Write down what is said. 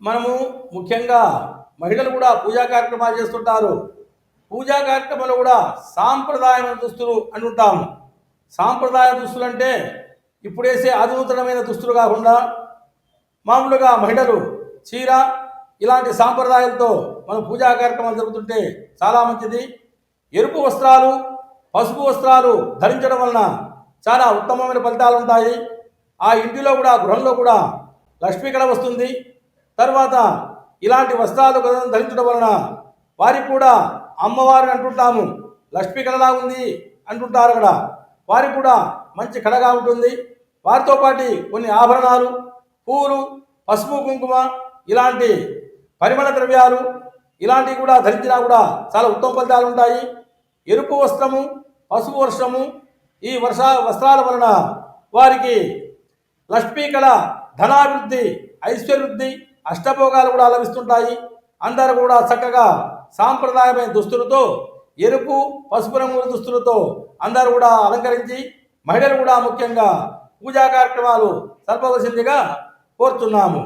మనము ముఖ్యంగా మహిళలు కూడా పూజా కార్యక్రమాలు చేస్తుంటారు. పూజా కార్యక్రమాలు కూడా సాంప్రదాయమైన దుస్తులు అంటుంటాము సాంప్రదాయ దుస్తులు అంటే ఇప్పుడేసే అధునూతనమైన దుస్తులు కాకుండా మామూలుగా మహిళలు చీర ఇలాంటి సాంప్రదాయాలతో మనం పూజా కార్యక్రమాలు జరుగుతుంటే చాలా మంచిది. ఎరుపు వస్త్రాలు పసుపు వస్త్రాలు ధరించడం వలన చాలా ఉత్తమమైన ఫలితాలు ఉంటాయి. ఆ ఇంటిలో కూడా గృహంలో కూడా లక్ష్మీ కళ వస్తుంది. తర్వాత ఇలాంటి వస్త్రాలు ధరించడం వలన వారికి కూడా అమ్మవారిని అంటుంటాము లక్ష్మీ కళలా ఉంది అంటుంటారు అక్కడ. వారికి కూడా మంచి కళగా ఉంటుంది. వారితో పాటు కొన్ని ఆభరణాలు పూలు పసుపు కుంకుమ ఇలాంటి పరిమళ ద్రవ్యాలు ఇలాంటివి కూడా ధరించినా కూడా చాలా ఉత్తమ ఫలితాలు ఉంటాయి. ఎరుపు వస్త్రము పసుపు వర్షము ఈ వర్ష వస్త్రాల వలన వారికి లక్ష్మీ కళ ధనాభివృద్ధి ఐశ్వర్యవృద్ధి అష్టభోగాలు కూడా లభిస్తుంటాయి అందరూ కూడా చక్కగా సాంప్రదాయమైన దుస్తులతో ఎరుపు పసుపు రంగు దుస్తులతో అందరూ కూడా అలంకరించి మహిళలు కూడా ముఖ్యంగా పూజా కార్యక్రమాలు సర్పవలసిందిగా కోరుతున్నాము.